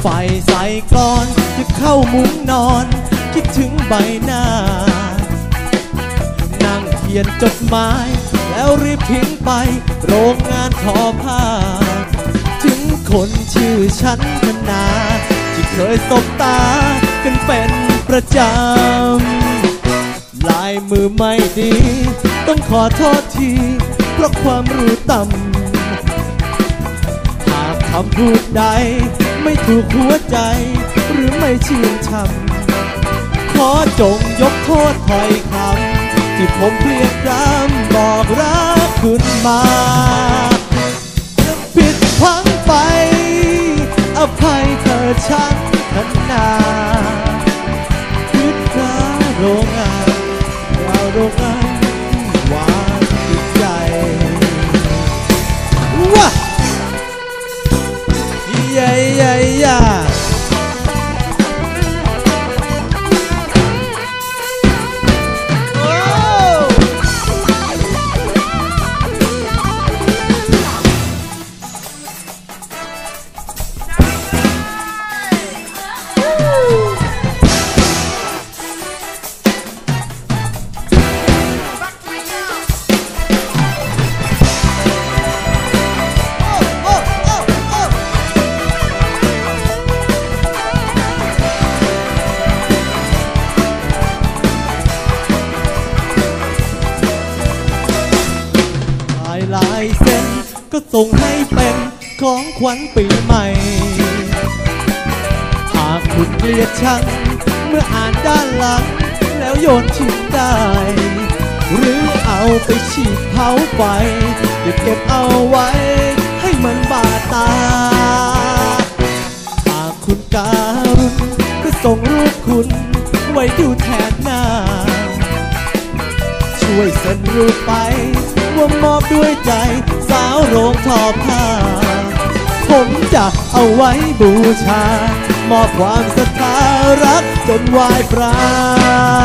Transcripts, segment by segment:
ไฟใส่ก่อนจะเข้ามุ้งนอน คิดถึงใบหน้า นั่งเขียนจดหมาย แล้วรีบทิ้งไป โรงงานทอผ้า ถึงคนชื่อฉันธนา ที่เคยสบตากันเป็นประจำ ลายมือไม่ดี ต้องขอโทษที เพราะความรู้ต่ำหากคำพูดใด ไม่ถูกหัวใจ หรือไม่ชื่นชำขอจงยกโทษถอยคำที่ผมเพียงพร้ำบอกรักคุณมาผิดพลังไป อภัยเธอฉันธนาคิดราโรงงานดาวโรงงาน ก็ส่งให้เป็นของขวัญปีใหม่ หากคุณเกลียดชัง เมื่ออ่านด้านหลัง แล้วโยนทิ้งได้ หรือเอาไปฉีดเผาไฟอย่าเก็บเอาไว้ ให้มันบาดตา หากคุณการุณก็ส่งรูปคุณ ไว้ดูแทนหน้า ช่วยเซ็นรูปไป ว่ามอบด้วยใจ โรงทอผ้า ผมจะเอาไว้บูชา มอบความศรัทธารักจนวายปรา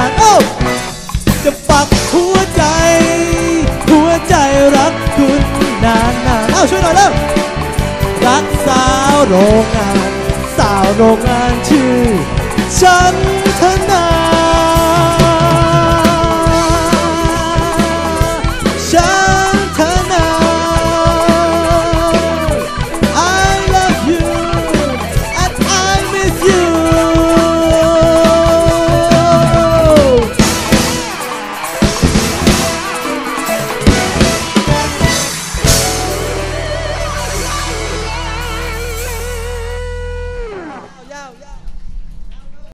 ณโอ้จะปักหัวใจ หัวใจรักคุณนานนานเอาช่วยหน่อยเร็วรักสาวโรงงาน สาวโรงงานชื่อฉัน